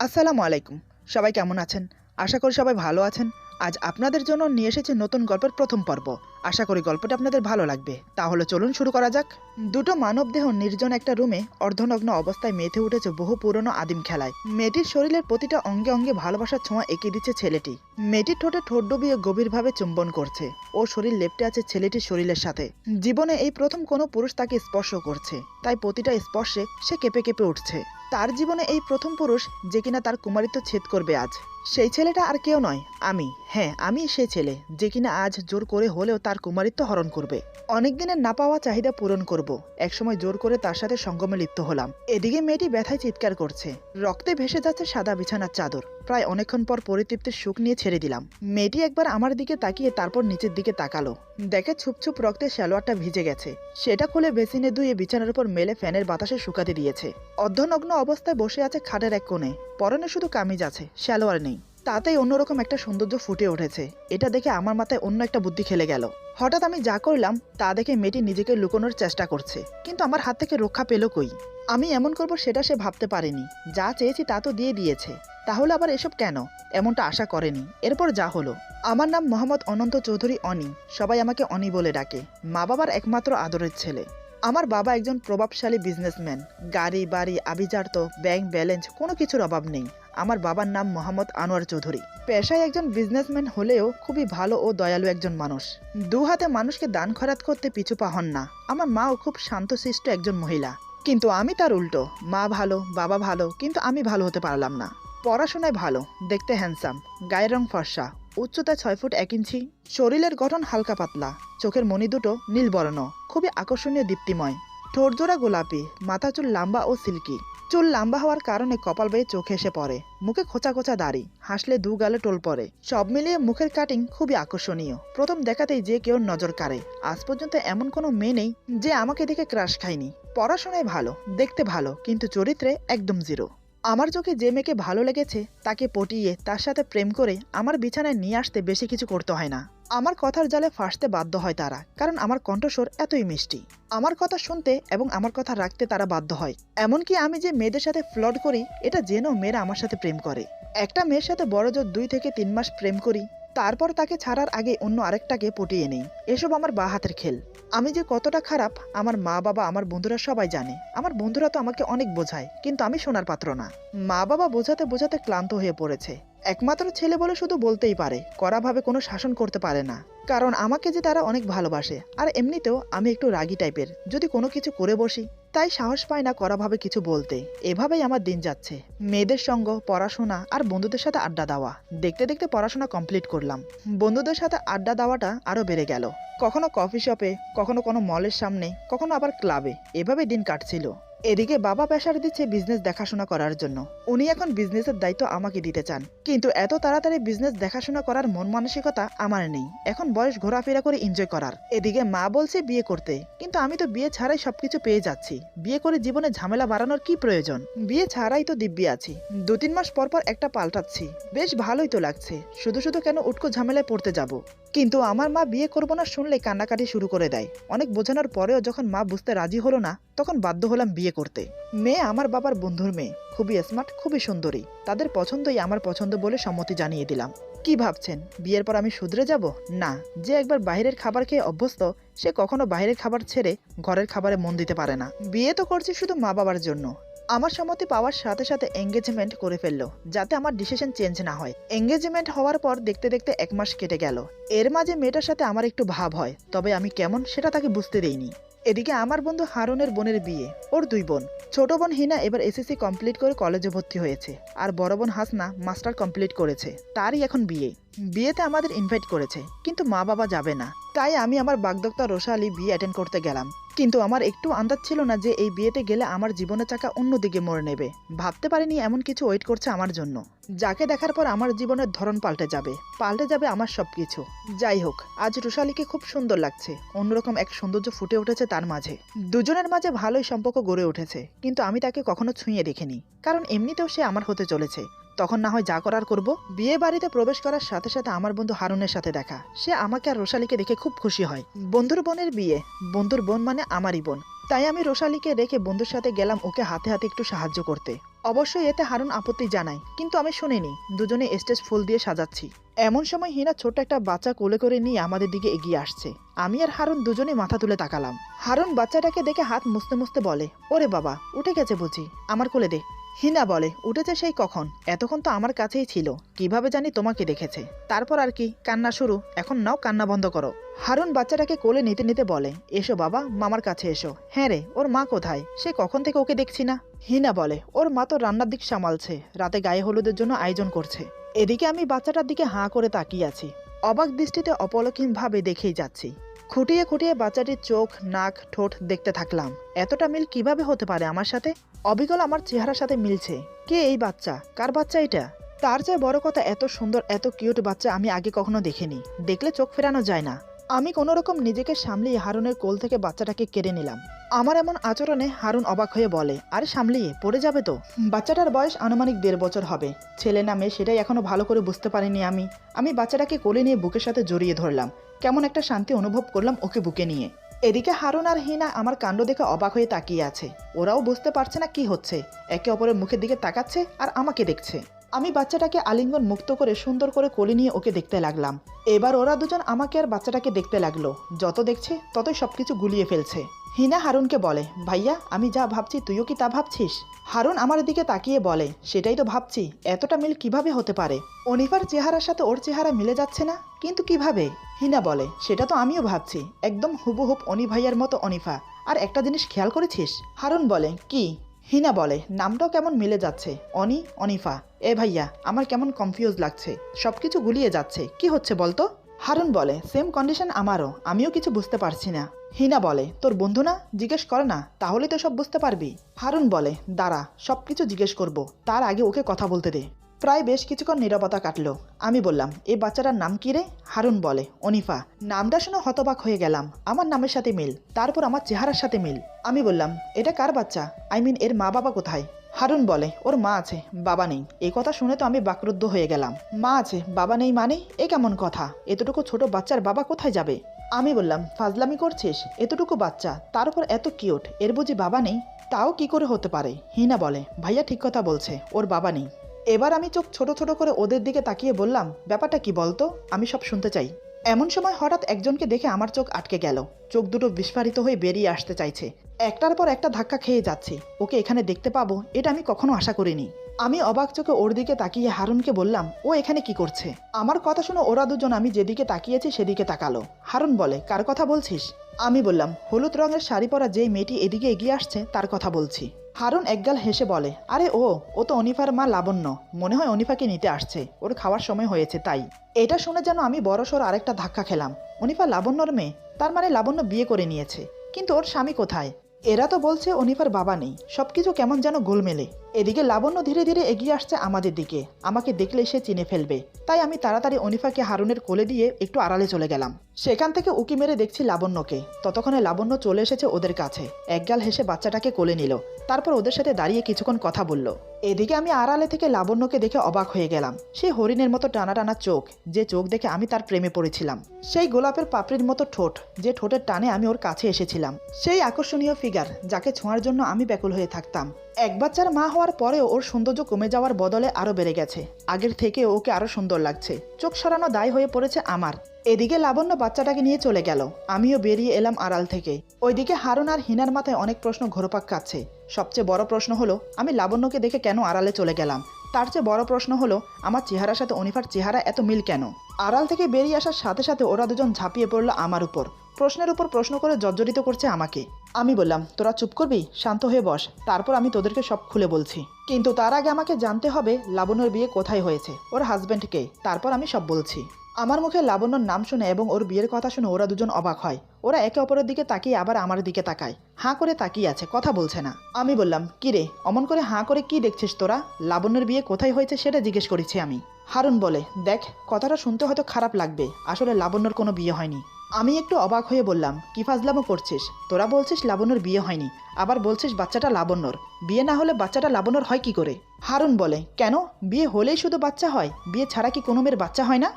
আসসালামু আলাইকুম। সবাই কেমন আছেন? আশা করি সবাই ভালো আছেন। আজ আপনাদের জন্য নিয়ে এসেছি নতুন গল্পের প্রথম পর্ব। আশা করি গল্পটা আপনাদের ভালো লাগবে। তাহলে চলুন শুরু করা যাক। দুটো মানবদেহ নির্জন একটা রুমে অর্ধনগ্ন অবস্থায় মেতে উঠেছে বহু পুরনো আদিম খেলায়। মেয়েটির শরীরের প্রতিটা অঙ্গে অঙ্গে ভালোবাসার ছোঁয়া এঁকে দিচ্ছে ছেলেটি। মেয়েটির ঠোঁটে ঠোঁট ডুবিয়ে গভীরভাবে চুম্বন করছে। ও শরীর লেপটে আছে ছেলেটির শরীরের সাথে। জীবনে এই প্রথম কোনো পুরুষ তাকে স্পর্শ করছে। তাই প্রতিটা স্পর্শে সে কেঁপে কেঁপে উঠছে। তার জীবনে এই প্রথম পুরুষ যে কিনা তার কুমারিত্ব ছেদ করবে আজ। সেই ছেলেটা আর কেউ নয়, আমি। হ্যাঁ আমি সেই ছেলে, যে কিনা আজ জোর করে হলেও তার কুমারিত্ব হরণ করবে। অনেক দিনের না পাওয়া চাহিদা পূরণ করব। একসময় জোর করে তার সাথে সঙ্গমে লিপ্ত হলাম। এদিকে মেয়েটি ব্যথায় চিৎকার করছে। রক্তে ভেসে যাচ্ছে সাদা বিছানার চাদর। প্রায় অনেকক্ষণ পর পরিতৃপ্তির সুখ নিয়ে ছেড়ে দিলাম। মেয়েটি একবার আমার দিকে তাকিয়ে তারপর নিচের দিকে তাকালো। দেখে ছুপছুপ রক্তে সালোয়ারটা ভিজে গেছে। সেটা খুলে বেসিনে ধুয়ে বিছানার উপর মেলে ফ্যানের বাতাসে শুকাতে দিয়েছে। অর্ধনগ্ন অবস্থায় বসে আছে খাটের এক কোণে। পরনে শুধু কামিজ আছে সালোয়ার নেই। তাতেই অন্যরকম একটা সৌন্দর্য ফুটে উঠেছে। এটা দেখে আমার মাথায় অন্য একটা বুদ্ধি খেলে গেল। হঠাৎ আমি যা করলাম, তা দেখে মেয়েটি নিজেকে লুকোনোর চেষ্টা করছে। কিন্তু আমার হাত থেকে রক্ষা পেল কই? আমি এমন করব সেটা সে ভাবতে পারেনি। যা চেয়েছি তা তো দিয়ে দিয়েছে। তাহলে আবার এসব কেন? এমনটা আশা করেনি। এরপর যা হলো। আমার নাম মোহাম্মদ অনন্ত চৌধুরী অনি। সবাই আমাকে অনি বলে ডাকে। মা বাবার একমাত্র আদরের ছেলে। আমার বাবা একজন প্রভাবশালী বিজনেসম্যান গাড়ি, বাড়ি আভিজার্ত ব্যাংক ব্যালেন্স কোনো কিছুর অভাব নেই। আমার বাবার নাম মোহাম্মদ আনোয়ার চৌধুরী। পেশায় একজন বিজনেসম্যান হলেও খুবই ভালো ও দয়ালু একজন মানুষ। দু হাতে মানুষকে দান খরাত করতে পিছু পা হন না। আমার মাও খুব শান্তশিষ্ট একজন মহিলা। কিন্তু আমি তার উল্টো। মা ভালো, বাবা ভালো, কিন্তু আমি ভালো হতে পারলাম না। পড়াশোনায় ভালো, দেখতে হ্যান্ডসাম গায়ের রং ফর্সা, উচ্চতা ছয় ফুট এক ইঞ্চি, শরীরের গঠন হালকা পাতলা, চোখের মণি দুটো নীল বর্ণ খুবই আকর্ষণীয় দীপ্তিময়। ঠোঁটজোড়া গোলাপি মাথা চুল লম্বা ও সিল্কি। চুল লম্বা হওয়ার কারণে কপাল বেয়ে চোখে এসে পড়ে। মুখে খোঁচা খোঁচা দাড়ি, হাসলে দু গালে টোল পড়ে। সব মিলিয়ে মুখের কাটিং খুবই আকর্ষণীয়। প্রথম দেখাতেই যে কেউ নজর কাড়ে। আজ পর্যন্ত এমন কোনো মেয়ে নেই যে আমাকে দেখে ক্রাশ খায়নি। পড়াশোনায় ভালো, দেখতে ভালো, কিন্তু চরিত্রে একদম জিরো আমার চোখে যে মেয়েকে ভালো লেগেছে, তাকে পটিয়ে তার সাথে প্রেম করে আমার বিছানায় নিয়ে আসতে বেশি কিছু করতে হয় না। আমার কথার জালে ফাঁসতে বাধ্য হয় তারা, কারণ আমার কণ্ঠস্বর এতই মিষ্টি। আমার কথা শুনতে এবং আমার কথা রাখতে তারা বাধ্য হয়। এমনকি আমি যে মেয়েদের সাথে ফ্লড করি, এটা জেনেও মেয়েরা আমার সাথে প্রেম করে। একটা মেয়ের সাথে বড় জোর দুই থেকে তিন মাস প্রেম করি, তারপর তাকে ছাড়ার আগে অন্য আরেকটাকে পটিয়ে নেই। এসব আমার বা হাতের খেল। আমি যে কতটা খারাপ, আমার মা বাবা, আমার বন্ধুরা সবাই জানে। আমার বন্ধুরা তো আমাকে অনেক বোঝায়, কিন্তু আমি শোনার পাত্র না। মা বাবা বোঝাতে বোঝাতে ক্লান্ত হয়ে পড়েছে। একমাত্র ছেলে বলে শুধু বলতেই পারে, কড়াভাবে কোনো শাসন করতে পারে না। কারণ আমাকে যে তারা অনেক ভালোবাসে, আর এমনিতেও আমি একটু রাগি টাইপের, যদি কোনো কিছু করে বসি, তাই সাহস পায় না কড়াভাবে কিছু বলতে। এভাবেই আমার দিন যাচ্ছে। মেয়েদের সঙ্গ, পড়াশোনা আর বন্ধুদের সাথে আড্ডা দেওয়া। দেখতে দেখতে পড়াশোনা কমপ্লিট করলাম। বন্ধুদের সাথে আড্ডা দেওয়াটা আরও বেড়ে গেল। কখনো কফি শপে, কখনো কোনো মলের সামনে, কখনো আবার ক্লাবে। এভাবে দিন কাটছিল। এদিকে বাবা প্রেশার দিচ্ছে বিজনেস দেখাশোনা করার জন্য। উনি এখন বিজনেসের দায়িত্ব আমাকে দিতে চান। কিন্তু এত তাড়াতাড়ি বিজনেস দেখাশোনা করার মন মানসিকতা আমার নেই। এখন বয়স ঘোরাফেরা করে এনজয় করার। এদিকে মা বলছে বিয়ে করতে। কিন্তু আমি তো বিয়ে ছাড়াই সবকিছু পেয়ে যাচ্ছি। বিয়ে করে জীবনে ঝামেলা বাড়ানোর কি প্রয়োজন? বিয়ে ছাড়াই তো দিব্যি আছি। দু তিন মাস পর পর একটা পাল্টাচ্ছি। বেশ ভালোই তো লাগছে। শুধু শুধু কেন উটকো ঝামেলায় পড়তে যাব? কিন্তু আমার মা বিয়ে করব না শুনলে কান্নাকাটি শুরু করে দেয়। অনেক বোঝানোর পরেও যখন মা বুঝতে রাজি হলো না, তখন বাধ্য হলাম বিয়ে করতে। মেয়ে আমার বাবার বন্ধুর মেয়ে। খুবই স্মার্ট খুবই সুন্দরী। তাদের পছন্দই আমার পছন্দ বলে সম্মতি জানিয়ে দিলাম। কি ভাবছেন? বিয়ের পর আমি শুধরে যাব? না, যে একবার বাইরের খাবার খেয়ে অভ্যস্ত, সে কখনো বাইরের খাবার ছেড়ে ঘরের খাবারে মন দিতে পারে না। বিয়ে তো করছি শুধু মা বাবার জন্য। আমার সম্মতি পাওয়ার সাথে সাথে এঙ্গেজমেন্ট করে ফেলল, যাতে আমার ডিসিশন চেঞ্জ না হয়। এঙ্গেজমেন্ট হওয়ার পর দেখতে দেখতে এক মাস কেটে গেল। এর মাঝে মেয়েটার সাথে আমার একটু ভাব হয়, তবে আমি কেমন সেটা তাকে বুঝতে দেইনি। এদিকে আমার বন্ধু হারুনের বোনের বিয়ে, ওর দুই বোন। ছোট বোন হিনা এবার এসএসসি কমপ্লিট করে কলেজে ভর্তি হয়েছে, আর বড় বোন হাসনা মাস্টার কমপ্লিট করেছে। তারই এখন বিয়ে। বিয়েতে আমাদের ইনভাইট করেছে, কিন্তু মা বাবা যাবে না। তাই আমি আমার বাগদত্তা রোশালি বিয়ে অ্যাটেন্ড করতে গেলাম। কিন্তু আমার একটু আন্দাজ ছিল না যে এই বিয়েতে গেলে আমার জীবনের চাকা অন্যদিকে মোড় নেবে। ভাবতে পারিনি এমন কিছু ওয়েট করছে আমার জন্য। যাকে দেখার পর আমার জীবনের ধরন পাল্টে যাবে। পাল্টে যাবে আমার সবকিছু। যাই হোক, আজ রুশালিকে খুব সুন্দর লাগছে। অন্যরকম এক সৌন্দর্য ফুটে উঠেছে তার মাঝে। দুজনের মাঝে ভালোই সম্পর্ক গড়ে উঠেছে, কিন্তু আমি তাকে কখনো ছুঁয়ে দেখিনি। কারণ এমনিতেও সে আমার হতে চলেছে। তখন না হয় যা করার করব। বিয়ে বাড়িতে প্রবেশ করার সাথে সাথে আমার বন্ধু হারুনের সাথে দেখা। সে আমাকে আর রোশালীকে দেখে খুব খুশি হয়। বন্ধুর বোনের বিয়ে। বন্ধুর বোন মানে আমারই বোন। তাই আমি রোশালীকে রেখে বন্ধুর সাথে গেলাম ওকে হাতে হাতে একটু সাহায্য করতে। অবশ্যই এতে হারুন আপত্তি জানায়, কিন্তু আমি শুনিনি। দুজনে স্টেজ ফুল দিয়ে সাজাচ্ছি। এমন সময় হিনা ছোট্ট একটা বাচ্চা কোলে করে নিয়ে আমাদের দিকে এগিয়ে আসছে। আমি আর হারুন দুজনে মাথা তুলে তাকালাম। হারুন বাচ্চাটাকে দেখে হাত মুছতে মুছতে বলে, ওরে বাবা, উঠে গেছে বুঝি। আমার কোলে দে। হিনা বলে, উঠেছে সেই কখন? এতক্ষণ তো আমার কাছেই ছিল। কীভাবে জানি তোমাকে দেখেছে। তারপর আর কি? কান্না শুরু। এখন নাও কান্না বন্ধ করো। হারুন বাচ্চাটাকে কোলে নিতে নিতে বলে, এসো বাবা, মামার কাছে এসো। হ্যাঁ রে, ওর মা কোথায়? সে কখন থেকে ওকে দেখছি না? হিনা বলে, ওর মা তো রান্নার দিক সামালছে। রাতে গায়ে হলুদের জন্য আয়োজন করছে। এদিকে আমি বাচ্চাটার দিকে হাঁ করে তাকিয়ে আছি। অবাক দৃষ্টিতে অপলকহীনভাবে দেখেই যাচ্ছি। খুঁটিয়ে খুঁটিয়ে বাচ্চাটির চোখ, নাক, ঠোঁট দেখতে থাকলাম। এতটা মিল কীভাবে হতে পারে আমার সাথে? অবিকল আমার চেহারার সাথে মিলছে। কে এই বাচ্চা? কার বাচ্চা এটা? তার চেয়ে বড় কথা এত সুন্দর, এত কিউট বাচ্চা আমি আগে কখনো দেখিনি। দেখলে চোখ ফেরানো যায় না। আমি কোনো রকম নিজেকে সামলিয়ে হারুনের কোল থেকে বাচ্চাটাকে কেড়ে নিলাম। আমার এমন আচরণে হারুন অবাক হয়ে বলে, আরে সামলিয়ে, পড়ে যাবে তো। বাচ্চাটার বয়স আনুমানিক দেড় বছর হবে। ছেলে না মেয়ে সেটাই এখনও ভালো করে বুঝতে পারিনি আমি। আমি বাচ্চাটাকে কোলে নিয়ে বুকের সাথে জড়িয়ে ধরলাম। কেমন একটা শান্তি অনুভব করলাম ওকে বুকে নিয়ে। এদিকে হারুন আর হিনা আমার কাণ্ড দেখে অবাক হয়ে তাকিয়ে আছে। ওরাও বুঝতে পারছে না কি হচ্ছে। একে অপরের মুখের দিকে তাকাচ্ছে আর আমাকে দেখছে। আমি বাচ্চাটাকে আলিঙ্গন মুক্ত করে সুন্দর করে কোলে নিয়ে ওকে দেখতে লাগলাম। এবার ওরা দুজন আমাকে আর বাচ্চাটাকে দেখতে লাগল। যত দেখছে, ততই সবকিছু গুলিয়ে ফেলছে। হিনা হারুনকে বলে, ভাইয়া, আমি যা ভাবছি, তুইও কি তা ভাবছিস? হারুন আমার দিকে তাকিয়ে বলে, সেটাই তো ভাবছি, এতটা মিল কীভাবে হতে পারে? অনিফার চেহারার সাথে ওর চেহারা মিলে যাচ্ছে না, কিন্তু কীভাবে? হিনা বলে, সেটা তো আমিও ভাবছি, একদম হুবহুব অনি ভাইয়ার মতো অনিফা, আর একটা জিনিস খেয়াল করেছিস? হারুন বলে, কি? হিনা বলে, নামটাও কেমন মিলে যাচ্ছে? অনি, অনিফা, এ ভাইয়া, আমার কেমন কনফিউজ লাগছে। সব কিছু গুলিয়ে যাচ্ছে। কি হচ্ছে বলতো? হারুন বলে সেম কন্ডিশন আমারও, আমিও কিছু বুঝতে পারছি না। হিনা বলে, তোর বন্ধু না? জিজ্ঞেস করে না তাহলে তো সব বুঝতে পারবি। হারুন বলে, দাঁড়া সব কিছু জিজ্ঞেস করব, তার আগে ওকে কথা বলতে দে। প্রায় বেশ কিছুক্ষণ নিরবতা কাটলো। আমি বললাম এই বাচ্চাটার নাম কি রে? হারুন বলে, অনিফা। নামটা শুনে হতবাক হয়ে গেলাম। আমার নামের সাথে মিল। তারপর আমার চেহারার সাথে মিল। আমি বললাম, এটা কার বাচ্চা? আই মিন এর মা বাবা কোথায়? হারুন বলে, ওর মা আছে, বাবা নেই। এই কথা শুনে তো আমি বাকরুদ্ধ হয়ে গেলাম। মা আছে, বাবা নেই মানে? এ কেমন কথা? এতটুকু ছোট বাচ্চার বাবা কোথায় যাবে? আমি বললাম, ফাজলামি করছিস? এতটুকু বাচ্চা, তার উপর এত কিউট, এর বুঝি বাবা নেই? তাও কি করে হতে পারে? হিনা বলে, ভাইয়া ঠিক কথা বলছে, ওর বাবা নেই। এবার আমি চোখ ছোট ছোট করে ওদের দিকে তাকিয়ে বললাম, ব্যাপারটা কি বলতো? আমি সব শুনতে চাই। এমন সময় হঠাৎ একজনকে দেখে আমার চোখ আটকে গেল। চোখ দুটো বিস্ফারিত হয়ে বেরিয়ে আসতে চাইছে। একটার পর একটা ধাক্কা খেয়ে যাচ্ছে। ওকে এখানে দেখতে পাবো, এটা আমি কখনো আশা করিনি। আমি অবাক চোখে ওর দিকে তাকিয়ে হারুনকে বললাম, ও এখানে কি করছে? আমার কথা শুনে ওরা দুজন আমি যেদিকে তাকিয়েছি সেদিকে তাকালো। হারুন বলে, কার কথা বলছিস? আমি বললাম, হলুদ রঙের শাড়ি পরা যেই মেয়েটি এদিকে এগিয়ে আসছে, তার কথা বলছি। হারুন একগাল হেসে বলে, আরে ও ও তো অনিফার মা লাবণ্য। মনে হয় অনিফাকে নিতে আসছে। ওর খাওয়ার সময় হয়েছে তাই। এটা শুনে যেন আমি বড়সড় আরেকটা ধাক্কা খেলাম। অনিফা লাবণ্যর মেয়ে? তার মানে লাবণ্য বিয়ে করে নিয়েছে। কিন্তু ওর স্বামী কোথায়? এরা তো বলছে অনিফার বাবা নেই। সবকিছু কেমন যেন গোলমেলে। এদিকে লাবণ্য ধীরে ধীরে এগিয়ে আসছে আমাদের দিকে। আমাকে দেখলে সে চিনে ফেলবে। তাই আমি তাড়াতাড়ি অনিফাকে হারুনের কোলে দিয়ে একটু আড়ালে চলে গেলাম। সেখান থেকে উকি মেরে দেখছি লাবণ্যকে। ততক্ষণে লাবণ্য চলে এসেছে ওদের কাছে। একগাল হেসে বাচ্চাটাকে কোলে নিল। তারপর ওদের সাথে দাঁড়িয়ে কিছুক্ষণ কথা বলল। এদিকে আমি আড়ালে থেকে লাবণ্যকে দেখে অবাক হয়ে গেলাম। সেই হরিণের মতো টানা টানা চোখ, যে চোখ দেখে আমি তার প্রেমে পড়েছিলাম। সেই গোলাপের পাপড়ির মতো ঠোঁট, যে ঠোঁটের টানে আমি ওর কাছে এসেছিলাম। সেই আকর্ষণীয় ফিগার যাকে ছোঁয়ার জন্য আমি ব্যাকুল হয়ে থাকতাম। এক বাচ্চার মা হওয়ার পরেও ওর সৌন্দর্য কমে যাওয়ার বদলে আরও বেড়ে গেছে। আগের থেকে ওকে আরও সুন্দর লাগছে। চোখ সরানো দায় হয়ে পড়েছে আমার। এদিকে লাবণ্য বাচ্চাটাকে নিয়ে চলে গেল। আমিও বেরিয়ে এলাম আড়াল থেকে। ওইদিকে হারুন আর হিনার মাথায় অনেক প্রশ্ন ঘোরপাক কাচ্ছে সবচেয়ে বড় প্রশ্ন হলো, আমি লাবণ্যকে দেখে কেন আড়ালে চলে গেলাম? তার চেয়ে বড় প্রশ্ন হলো, আমার চেহারার সাথে অনিফার চেহারা এত মিল কেন? আড়াল থেকে বেরিয়ে আসার সাথে সাথে ওরা দুজন ঝাঁপিয়ে পড়ল আমার উপর। প্রশ্নের উপর প্রশ্ন করে জর্জরিত করছে আমাকে। আমি বললাম, তোরা চুপ করবি? শান্ত হয়ে বস। তারপর আমি তোদেরকে সব খুলে বলছি। কিন্তু তার আগে আমাকে জানতে হবে লাবণ্যর বিয়ে কোথায় হয়েছে, ওর হাজব্যান্ডকে তারপর আমি সব বলছি। আমার মুখে লাবণ্যর নাম শুনে এবং ওর বিয়ের কথা শুনে ওরা দুজন অবাক হয়। ওরা একে অপরের দিকে তাকিয়ে আবার আমার দিকে তাকায়। হাঁ করে তাকিয়ে আছে, কথা বলছে না। আমি বললাম, কি রে, অমন করে হাঁ করে কি দেখছিস তোরা? লাবণ্যর বিয়ে কোথায় হয়েছে সেটা জিজ্ঞেস করেছি আমি। হারুন বলে, দেখ, কথাটা শুনতে হয়তো খারাপ লাগবে। আসলে লাবণ্যর কোনো বিয়ে হয়নি। আমি একটু অবাক হয়ে বললাম, কি ফাজলামো করছিস? তোরা বলছিস লাবণ্যর বিয়ে হয়নি, আবার বলছিস বাচ্চাটা লাবণ্যর। বিয়ে না হলে বাচ্চাটা লাবণ্যর হয় কি করে? হারুন বলে, কেন? বিয়ে হলেই শুধু বাচ্চা হয়? বিয়ে ছাড়া কি কোনো মেয়ের বাচ্চা হয় না?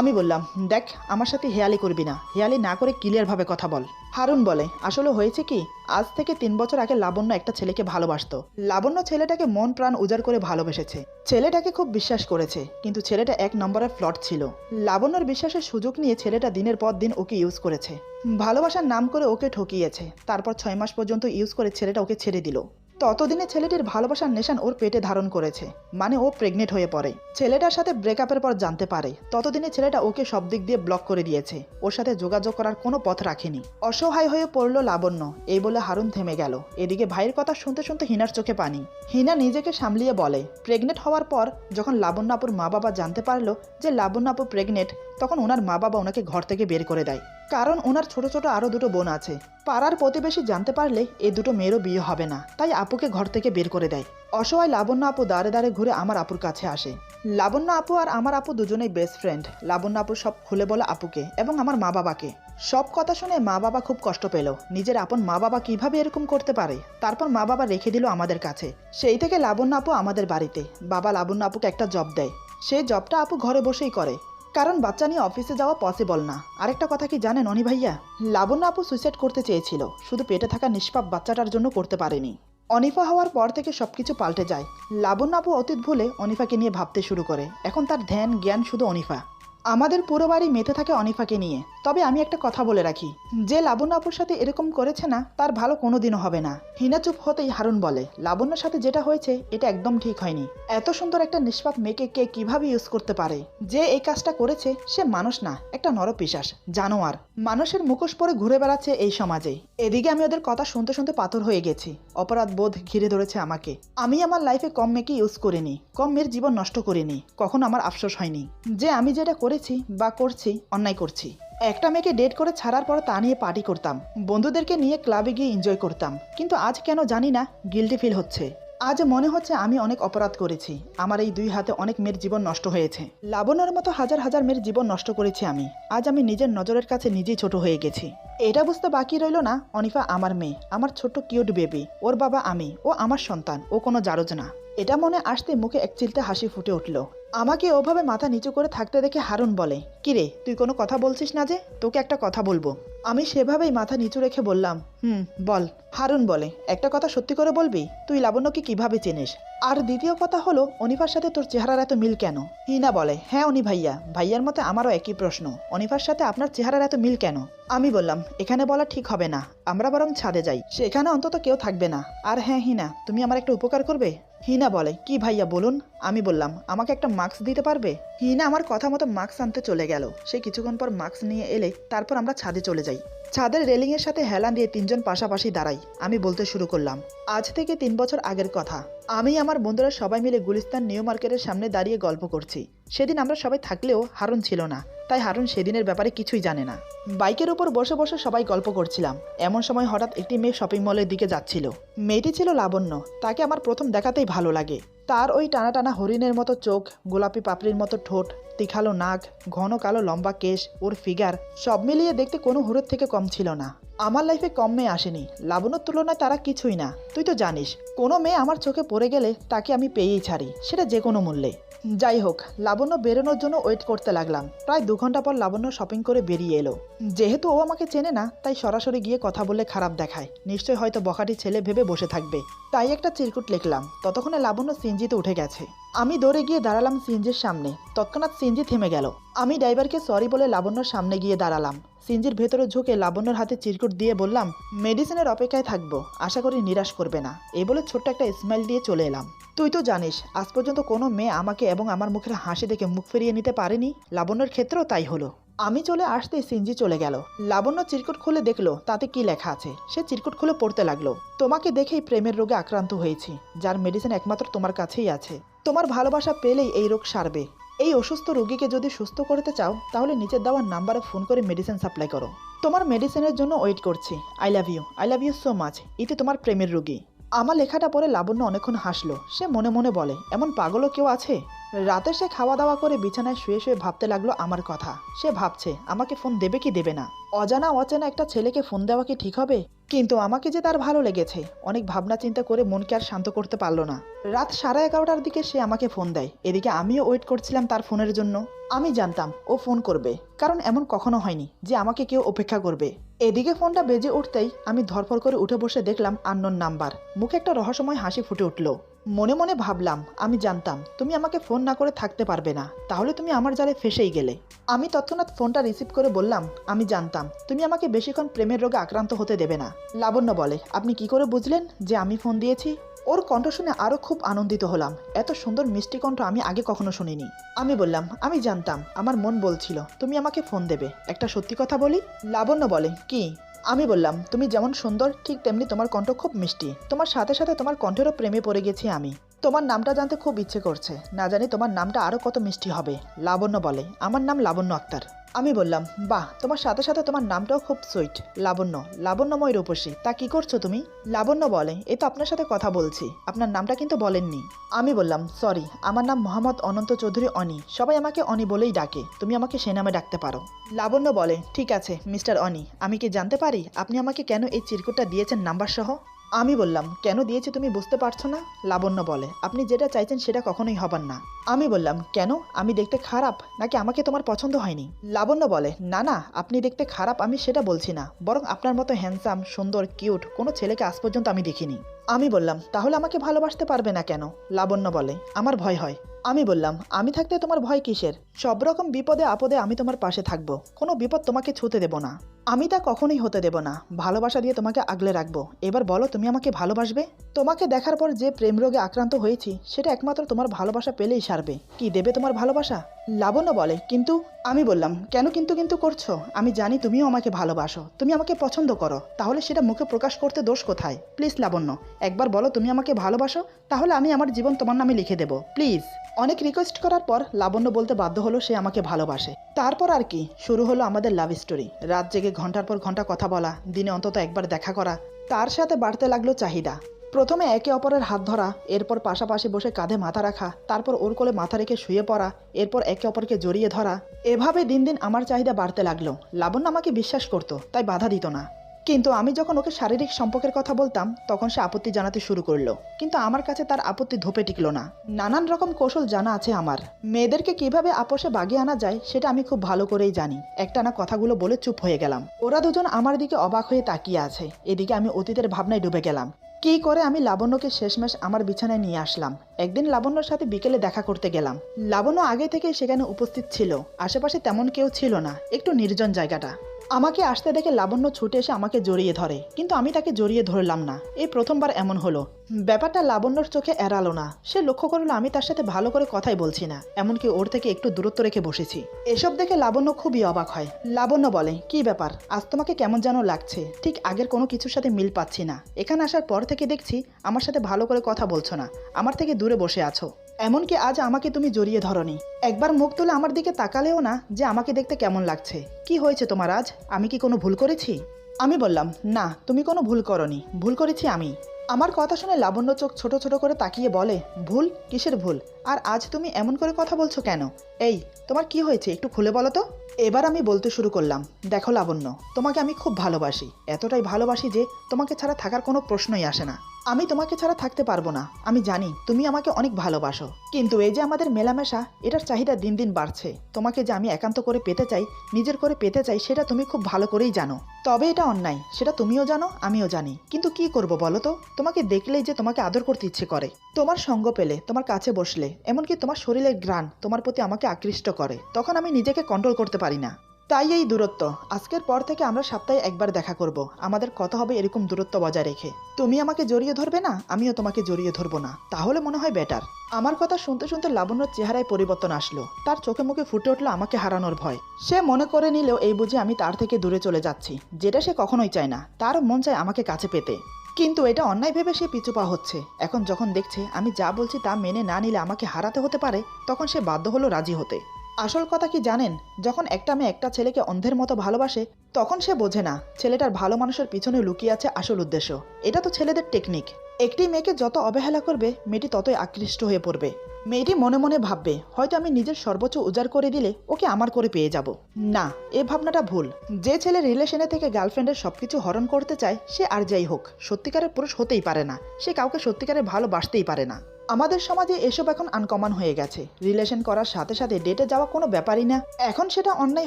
আমি বললাম, দেখ, আমার সাথে হেয়ালি করবি না। হেয়ালি না করে ক্লিয়ারভাবে কথা বল। হারুন বলে, আসলে হয়েছে কি? আজ থেকে তিন বছর আগে লাবণ্য একটা ছেলেকে ভালোবাসতো। লাবণ্য ছেলেটাকে মন প্রাণ উজাড় করে ভালোবেসেছে। ছেলেটাকে খুব বিশ্বাস করেছে, কিন্তু ছেলেটা এক নম্বরের ফ্লট ছিল। লাবণ্যর বিশ্বাসের সুযোগ নিয়ে ছেলেটা দিনের পর দিন ওকে ইউজ করেছে। ভালোবাসার নাম করে ওকে ঠকিয়েছে। তারপর ছয় মাস পর্যন্ত ইউজ করে ছেলেটা ওকে ছেড়ে দিল। ততদিনে ছেলেটির ভালোবাসার নেশান ওর পেটে ধারণ করেছে মানে ও প্রেগনেন্ট হয়ে পড়ে। ছেলেটার সাথে ব্রেকআপের পর জানতে পারে, ততদিনে ছেলেটা ওকে সব দিক দিয়ে ব্লক করে দিয়েছে। ওর সাথে যোগাযোগ করার কোনো পথ রাখেনি। অসহায় হয়ে পড়ল লাবণ্য, এই বলে হারুন থেমে গেল। এদিকে ভাইয়ের কথা শুনতে শুনতে হিনার চোখে পানি। হিনা নিজেকে সামলিয়ে বলে প্রেগনেন্ট হওয়ার পর যখন লাবণ্য আপুর মা বাবা জানতে পারল যে লাবণ্য আপু প্রেগনেন্ট তখন ওনার মা বাবা ওনাকে ঘর থেকে বের করে দেয়। কারণ ওনার ছোট ছোট আরও দুটো বোন আছে। পাড়ার প্রতিবেশী জানতে পারলে এ দুটো মেয়েরও বিয়ে হবে না। তাই আপুকে ঘর থেকে বের করে দেয়। অসহায় লাবণ্য আপু দাঁড়ে দাঁড়ে ঘুরে আমার আপুর কাছে আসে। লাবণ্য আপু আর আমার আপু দুজনেই বেস্ট ফ্রেন্ড লাবণ্য আপু সব খুলে বলে আপুকে এবং আমার মা বাবাকে। সব কথা শুনে মা বাবা খুব কষ্ট পেল। নিজের আপন মা বাবা কীভাবে এরকম করতে পারে? তারপর মা বাবা রেখে দিল আমাদের কাছে। সেই থেকে লাবণ্য আপু আমাদের বাড়িতে। বাবা লাবণ্য আপুকে একটা জব দেয়। সেই জবটা আপু ঘরে বসেই করে। কারণ বাচ্চা নিয়ে অফিসে যাওয়া পসিবল না। আরেকটা কথা কি জানেন অনি ভাইয়া? লাবণ্য আপু সুইসাইড করতে চেয়েছিল, শুধু পেটে থাকা নিষ্পাপ বাচ্চাটার জন্য করতে পারেনি। অনিফা হওয়ার পর থেকে সব কিছু পাল্টে যায়। লাবণ্য আপু অতীত ভুলে অনিফাকে নিয়ে ভাবতে শুরু করে। এখন তার ধ্যান, জ্ঞান শুধু অনিফা। আমাদের পুরো বাড়ি মেতে থাকে অনিফাকে নিয়ে। তবে আমি একটা কথা বলে রাখি। যে লাবণ্য আপুর সাথে এরকম করেছে না, তার ভালো কোনোদিনও হবে না। হিনা চুপ হতেই হারুন বলে, লাবণ্যর সাথে যেটা হয়েছে, এটা একদম ঠিক হয়নি। এত সুন্দর একটা নিষ্পাপ মেয়েকে কে কীভাবে ইউজ করতে পারে? যে এই কাজটা করেছে, সে মানুষ না, একটা নরপিশাস, জানোয়ার। মানুষের মুখোশ পরে ঘুরে বেড়াচ্ছে এই সমাজে। এদিকে আমি ওদের কথা শুনতে শুনতে পাথর হয়ে গেছি। অপরাধ বোধ ঘিরে ধরেছে আমাকে। আমি আমার লাইফে কম মেয়েকে ইউজ করিনি, কম মেয়ের জীবন নষ্ট করিনি, কখনো আমার আফসোস হয়নি। যে আমি যেটা করেছি বা করছি, অন্যায় করছি। একটা মেয়েকে ডেট করে ছাড়ার পর তা নিয়ে পার্টি করতাম। বন্ধুদেরকে নিয়ে ক্লাবে গিয়ে এনজয় করতাম। কিন্তু আজ কেন জানি না গিল্টি ফিল হচ্ছে। আজ মনে হচ্ছে আমি অনেক অপরাধ করেছি। আমার এই দুই হাতে অনেক মেয়ের জীবন নষ্ট হয়েছে। লাবণ্যর মতো হাজার হাজার মেয়ের জীবন নষ্ট করেছি আমি। আজ আমি নিজের নজরের কাছে নিজেই ছোট হয়ে গেছি। এটা বুঝতে বাকি রইল না, অনিফা আমার মেয়ে, আমার ছোট্ট কিউট বেবি ওর বাবা আমি, ও আমার সন্তান, ও কোনো জারজ না। এটা মনে আসতে মুখে এক চিলতে হাসি ফুটে উঠল। আমাকে ওভাবে মাথা নিচু করে থাকতে দেখে হারুন বলে, কিরে, তুই কোনো কথা বলছিস না যে? তোকে একটা কথা বলব। আমি সেভাবেই মাথা নিচু রেখে বললাম, হুম, বল। হারুন বলে, একটা কথা সত্যি করে বলবি? তুই লাবণ্যকে কীভাবে চেনিস? আর দ্বিতীয় কথা হলো, অনিফার সাথে তোর চেহারার এত মিল কেন? হিনা বলে হ্যাঁ অনি ভাইয়া, ভাইয়ার মতে আমারও একই প্রশ্ন। অনিফার সাথে আপনার চেহারার এত মিল কেন? আমি বললাম, এখানে বলা ঠিক হবে না। আমরা বরং ছাদে যাই। সেখানে অন্তত কেউ থাকবে না। আর হ্যাঁ হিনা, তুমি আমার একটা উপকার করবে? হিনা বলে, কি ভাইয়া, বলুন? আমি বললাম, আমাকে একটা মাস্ক দিতে পারবে? হিনা আমার কথা মতো মাস্ক আনতে চলে গেল। সে কিছুক্ষণ পর মাস্ক নিয়ে এলে তারপর আমরা ছাদে চলে যাই। ছাদের রেলিংয়ের সাথে হেলান দিয়ে তিনজন পাশাপাশি দাঁড়াই। আমি বলতে শুরু করলাম, আজ থেকে তিন বছর আগের কথা। আমি আমার বন্ধুরা সবাই মিলে গুলিস্তান নিউ মার্কেটের সামনে দাঁড়িয়ে গল্প করছি। সেদিন আমরা সবাই থাকলেও হারুন ছিল না, তাই হারুন সেদিনের ব্যাপারে কিছুই জানে না। বাইকের উপর বসে বসে সবাই গল্প করছিলাম। এমন সময় হঠাৎ একটি মেয়ে শপিং মলের দিকে যাচ্ছিল। মেয়েটি ছিল লাবণ্য, তাকে আমার প্রথম দেখাতেই ভালো লাগে। তার ওই টানা টানা হরিণের মতো চোখ, গোলাপি পাপড়ির মতো ঠোঁট তিখালো নাক, ঘন কালো লম্বা কেশ, ওর ফিগার সব মিলিয়ে দেখতে কোনো হুড়োর থেকে কম ছিল না। আমার লাইফে কম মেয়ে আসেনি। লাবণ্যর তুলনায় তারা কিছুই না। তুই তো জানিস, কোনো মেয়ে আমার চোখে পড়ে গেলে তাকে আমি পেয়েই ছাড়ি, সেটা যে কোনো মূল্যে। যাই হোক, লাবণ্য বেরোনোর জন্য ওয়েট করতে লাগলাম। প্রায় দু ঘণ্টা পর লাবণ্য শপিং করে বেরিয়ে এলো। যেহেতু ও আমাকে চেনে না, তাই সরাসরি গিয়ে কথা বলে খারাপ দেখায়। নিশ্চয় হয়তো বখাটি ছেলে ভেবে বসে থাকবে। তাই একটা চিরকুট লিখলাম। ততক্ষণে লাবণ্য সিনজিতে উঠে গেছে। আমি দৌড়ে গিয়ে দাঁড়ালাম সিনজির সামনে। তৎক্ষণাৎ সিনজি থেমে গেল। আমি ড্রাইভারকে সরি বলে লাবণ্যর সামনে গিয়ে দাঁড়ালাম। সিনজির ভেতরে ঝুঁকে লাবণ্যর হাতে চিরকুট দিয়ে বললাম, মেডিসিনের অপেক্ষায় থাকব, আশা করি নিরাশ করবে না। এই বলে ছোট্ট একটা স্মাইল দিয়ে চলে এলাম। তুই তো জানিস, আজ পর্যন্ত কোনো মেয়ে আমাকে এবং আমার মুখের হাসি দেখে মুখ ফিরিয়ে নিতে পারেনি? লাবণ্যর ক্ষেত্রেও তাই হলো। আমি চলে আসতেই সিঞ্জি চলে গেল। লাবণ্য চিরকুট খুলে দেখল, তাতে কি লেখা আছে? সে চিরকুট খুলে পড়তে লাগল। তোমাকে দেখেই প্রেমের রোগে আক্রান্ত হয়েছি, যার মেডিসিন একমাত্র তোমার কাছেই আছে। তোমার ভালোবাসা পেলেই এই রোগ সারবে। এই অসুস্থ রোগীকে যদি সুস্থ করতে চাও, তাহলে নিচের দেওয়ার নাম্বারে ফোন করে মেডিসিন সাপ্লাই করো। তোমার মেডিসিনের জন্য ওয়েট করছি। I love you I love you so much ইতি তোমার প্রেমের রোগী। আমার লেখাটা পরে লাবণ্য অনেকক্ষণ হাসলো। সে মনে মনে বলে, এমন পাগলও কেউ আছে? রাতে সে খাওয়া দাওয়া করে বিছানায় শুয়ে শুয়ে ভাবতে লাগল আমার কথা। সে ভাবছে, আমাকে ফোন দেবে কি দেবে না? অজানা অচেনা একটা ছেলেকে ফোন দেওয়া কি ঠিক হবে? কিন্তু আমাকে যে তার ভালো লেগেছে, অনেক ভাবনা চিন্তা করে মনকে আর শান্ত করতে পারল না। রাত সাড়ে এগারোটার দিকে সে আমাকে ফোন দেয়। এদিকে আমিও ওয়েট করছিলাম তার ফোনের জন্য। আমি জানতাম, ও ফোন করবে। কারণ এমন কখনো হয়নি যে আমাকে কেউ অপেক্ষা করবে। এদিকে ফোনটা বেজে উঠতেই আমি ধরফর করে উঠে বসে দেখলাম আননোন নাম্বার। মুখে একটা রহস্যময় হাসি ফুটে উঠল। মনে মনে ভাবলাম, আমি জানতাম তুমি আমাকে ফোন না করে থাকতে পারবে না, তাহলে তুমি আমার জালে ফেসেই গেলে। আমি তৎক্ষণাৎ ফোনটা রিসিভ করে বললাম, আমি জানতাম তুমি আমাকে বেশিক্ষণ প্রেমের রোগে আক্রান্ত হতে দেবে না। লাবণ্য বলে, আপনি কি করে বুঝলেন যে আমি ফোন দিয়েছি? ওর কণ্ঠ শুনে আরও খুব আনন্দিত হলাম, এত সুন্দর মিষ্টি কণ্ঠ আমি আগে কখনো শুনিনি। আমি বললাম, আমি জানতাম, আমার মন বলছিল, তুমি আমাকে ফোন দেবে, একটা সত্যি কথা বলি? লাবণ্য বলে, কি? আমি বললাম, তুমি যেমন সুন্দর, ঠিক তেমনি তোমার কণ্ঠ খুব মিষ্টি। তোমার সাথে সাথে তোমার কণ্ঠেরও প্রেমে পড়ে গেছি আমি। তোমার নামটা জানতে খুব ইচ্ছে করছে। না জানি তোমার নামটা আরও কত মিষ্টি হবে। লাবণ্য বলে, আমার নাম লাবণ্য আক্তার। আমি বললাম, বাহ, তোমার সাথে সাথে তোমার নামটাও খুব সুইট। লাবণ্য, লাবণ্যময় রূপসী। তা কি করছ তুমি? লাবণ্য বলে, এই তো আপনার সাথে কথা বলছি। আপনার নামটা কিন্তু বলেননি। আমি বললাম, সরি, আমার নাম মোহাম্মদ অনন্ত চৌধুরী অনি। সবাই আমাকে অনি বলেই ডাকে। তুমি আমাকে সে নামে ডাকতে পারো। লাবণ্য বলে, ঠিক আছে, মিস্টার অনি, আমি কি জানতে পারি? আপনি আমাকে কেন এই চিরকুটটা দিয়েছেন নাম্বার সহ আমি বললাম, কেন দিয়েছি তুমি বুঝতে পারছ না? লাবণ্য বলে, আপনি যেটা চাইছেন সেটা কখনোই হবার না। আমি বললাম, কেন? আমি দেখতে খারাপ? নাকি আমাকে তোমার পছন্দ হয়নি? লাবণ্য বলে, না না, আপনি দেখতে খারাপ, আমি সেটা বলছি না। বরং আপনার মতো হ্যান্ডসাম সুন্দর কিউট কোনো ছেলেকে আজ পর্যন্ত আমি দেখিনি। আমি বললাম, তাহলে আমাকে ভালোবাসতে পারবে না কেন? লাবণ্য বলে, আমার ভয় হয়। আমি বললাম, আমি থাকতে তোমার ভয় কিসের? সব রকম বিপদে আপদে আমি তোমার পাশে থাকব। কোনো বিপদ তোমাকে ছুতে দেব না। আমি তা কখনোই হতে দেব না। ভালোবাসা দিয়ে তোমাকে আগলে রাখব। এবার বলো, তুমি আমাকে ভালোবাসবে? তোমাকে দেখার পর যে প্রেম রোগে আক্রান্ত হয়েছি, সেটা একমাত্র তোমার ভালোবাসা পেলেই সারবে। কি দেবে তোমার ভালোবাসা? লাবণ্য বলে, কিন্তু, আমি বললাম, কেন কিন্তু কিন্তু করছ? আমি জানি তুমিও আমাকে ভালোবাসো। তুমি আমাকে পছন্দ করো। তাহলে সেটা মুখে প্রকাশ করতে দোষ কোথায়? প্লিজ, লাবণ্য, একবার বলো, তুমি আমাকে ভালোবাসো? তাহলে আমি আমার জীবন তোমার নামে লিখে দেবো। প্লিজ। অনেক রিকোয়েস্ট করার পর লাবণ্য বলতে বাধ্য হলো সে আমাকে ভালোবাসে। তারপর আর কি, শুরু হলো আমাদের লাভ স্টোরি রাত জেগে ঘণ্টার পর ঘণ্টা কথা বলা, দিনে অন্তত একবার দেখা করা, তার সাথে বাড়তে লাগল চাহিদা। প্রথমে একে অপরের হাত ধরা, এরপর পাশাপাশি বসে কাঁধে মাথা রাখা, তারপর ওর কোলে মাথা রেখে শুয়ে পড়া, এরপর একে অপরকে জড়িয়ে ধরা। এভাবে দিন দিন আমার চাহিদা বাড়তে লাগল। লাবণ্য আমাকে বিশ্বাস করতো, তাই বাধা দিত না। কিন্তু আমি যখন ওকে শারীরিক সম্পর্কের কথা বলতাম, তখন সে আপত্তি জানাতে শুরু করল। কিন্তু আমার কাছে তার আপত্তি ধোপে টিকলো না। নানান রকম কৌশল জানা আছে আমার। মেয়েদেরকে কীভাবে আপোষে বাগিয়ে আনা যায়, সেটা আমি খুব ভালো করেই জানি। একটানা কথাগুলো বলে চুপ হয়ে গেলাম। ওরা দুজন আমার দিকে অবাক হয়ে তাকিয়ে আছে। এদিকে আমি অতীতের ভাবনায় ডুবে গেলাম। কী করে আমি লাবণ্যকে শেষমেশ আমার বিছানায় নিয়ে আসলাম? একদিন লাবণ্যর সাথে বিকেলে দেখা করতে গেলাম। লাবণ্য আগে থেকে সেখানে উপস্থিত ছিল। আশেপাশে তেমন কেউ ছিল না। একটু নির্জন জায়গাটা। আমাকে আসতে দেখে লাবণ্য ছুটে এসে আমাকে জড়িয়ে ধরে, কিন্তু আমি তাকে জড়িয়ে ধরলাম না। এই প্রথমবার এমন হলো। ব্যাপারটা লাবণ্যর চোখে এড়ালো না। সে লক্ষ্য করল আমি তার সাথে ভালো করে কথাই বলছি না, এমনকি ওর থেকে একটু দূরত্ব রেখে বসেছি। এসব দেখে লাবণ্য খুবই অবাক হয়। লাবণ্য বলে, কি ব্যাপার? আজ তোমাকে কেমন যেন লাগছে। ঠিক আগের কোনো কিছুর সাথে মিল পাচ্ছি না। এখানে আসার পর থেকে দেখছি আমার সাথে ভালো করে কথা বলছো না। আমার থেকে দূরে বসে আছো। এমনকি আজ আমাকে তুমি জড়িয়ে ধরনি। একবার মুখ তুলে আমার দিকে তাকালেও না যে আমাকে দেখতে কেমন লাগছে। কি হয়েছে তোমার আজ? আমি কি কোনো ভুল করেছি? আমি বললাম, না, তুমি কোনো ভুল করনি। ভুল করেছি আমি। আমার কথা শুনে লাবণ্য চোখ ছোট ছোট করে তাকিয়ে বলে, ভুল? কিসের ভুল? আর আজ তুমি এমন করে কথা বলছো কেন? এই, তোমার কি হয়েছে? একটু খুলে বলো তো। এবার আমি বলতে শুরু করলাম, দেখো লাবণ্য, তোমাকে আমি খুব ভালোবাসি, এতটাই ভালোবাসি যে তোমাকে ছাড়া থাকার কোনো প্রশ্নই আসে না। আমি তোমাকে ছাড়া থাকতে পারব না, আমি জানি তুমি আমাকে অনেক ভালোবাসো। কিন্তু এই যে আমাদের মেলামেশা, এটার চাহিদা দিন দিন বাড়ছে। তোমাকে যে আমি একান্ত করে পেতে চাই, নিজের করে পেতে চাই, সেটা তুমি খুব ভালো করেই জানো। তবে এটা অন্যায়, সেটা তুমিও জানো, আমিও জানি। কিন্তু কি করব বলো তো? তোমাকে দেখলেই যে তোমাকে আদর করতে ইচ্ছে করে। তোমার সঙ্গ পেলে, তোমার কাছে বসলে, এমনকি তোমার শরীরের গ্রান তোমার প্রতি আমাকে আকৃষ্ট করে। তখন আমি নিজেকে কন্ট্রোল করতে পারি না। তাই এই দূরত্ব। আজকের পর থেকে আমরা সপ্তাহে একবার দেখা করব। আমাদের কথা হবে এরকম দূরত্ব বজায় রেখে। তুমি আমাকে জড়িয়ে ধরবে না? আমিও তোমাকে জড়িয়ে ধরবো না। তাহলে মনে হয় বেটার আমার কথা শুনতে শুনতে লাবণ্যর চেহারায় পরিবর্তন আসলো। তার চোখে মুখে ফুটে উঠল আমাকে হারানোর ভয়। সে মনে করে নিলেও এই বুঝে আমি তার থেকে দূরে চলে যাচ্ছি, যেটা সে কখনোই চায় না। তার মন চায় আমাকে কাছে পেতে। কিন্তু এটা অন্যায় ভেবে সে পিছু পা হচ্ছে। এখন যখন দেখছে আমি যা বলছি তা মেনে না নিলে আমাকে হারাতে হতে পারে, তখন সে বাধ্য হলো রাজি হতে। আসল কথা কি জানেন? যখন একটা মেয়ে একটা ছেলেকে অন্ধের মতো ভালোবাসে, তখন সে বোঝে না ছেলেটার ভালো মানুষের পিছনে লুকিয়ে আছে আসল উদ্দেশ্য। এটা তো ছেলেদের টেকনিক একটি মেয়েকে যত অবহেলা করবে, মেয়েটি ততই আকৃষ্ট হয়ে পড়বে। মেয়েটি মনে মনে ভাববে, হয়তো আমি নিজের সর্বোচ্চ উজাড় করে দিলে ওকে আমার করে পেয়ে যাব। না, এ ভাবনাটা ভুল। যে ছেলে রিলেশনে থেকে গার্লফ্রেন্ডের সবকিছু হরণ করতে চায়, সে আর যাই হোক, সত্যিকারের পুরুষ হতেই পারে না। সে কাউকে সত্যিকারের ভালোবাসতেই পারে না। আমাদের সমাজে এসব এখন আনকমন হয়ে গেছে। রিলেশন করার সাথে সাথে ডেটে যাওয়া কোনো ব্যাপারই না। এখন সেটা অন্যায়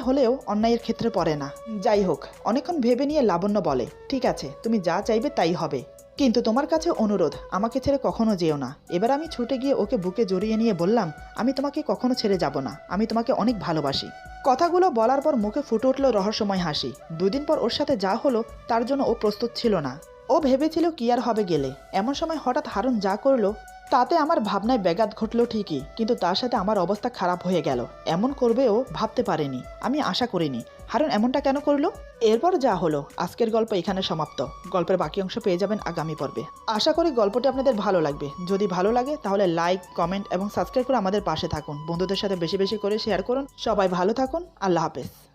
হলেও অন্যায়ের ক্ষেত্রে পড়ে না। যাই হোক, অনেকক্ষণ ভেবে নিয়ে লাবণ্য বলে, ঠিক আছে, তুমি যা চাইবে তাই হবে। কিন্তু তোমার কাছে অনুরোধ, আমাকে ছেড়ে কখনো যেও না। এবার আমি ছুটে গিয়ে ওকে বুকে জড়িয়ে নিয়ে বললাম, আমি তোমাকে কখনো ছেড়ে যাব না। আমি তোমাকে অনেক ভালোবাসি। কথাগুলো বলার পর মুখে ফুটে উঠল রহস্যময় হাসি। দুদিন পর ওর সাথে যা হলো, তার জন্য ও প্রস্তুত ছিল না। ও ভেবেছিল কি আর হবে গেলে। এমন সময় হঠাৎ হারুন যা করল তাতে আমার ভাবনায় ব্যাঘাত ঘটলো ঠিকই, কিন্তু তার সাথে আমার অবস্থা খারাপ হয়ে গেল। এমন করবেও ভাবতে পারেনি। আমি আশা করিনি। হারুন এমনটা কেন করল? এরপর যা হলো, আজকের গল্প এখানে সমাপ্ত। গল্পের বাকি অংশ পেয়ে যাবেন আগামী পর্বে। আশা করি গল্পটি আপনাদের ভালো লাগবে। যদি ভালো লাগে, তাহলে লাইক, কমেন্ট এবং সাবস্ক্রাইব করে আমাদের পাশে থাকুন। বন্ধুদের সাথে বেশি বেশি করে শেয়ার করুন। সবাই ভালো থাকুন। আল্লাহ হাফেজ।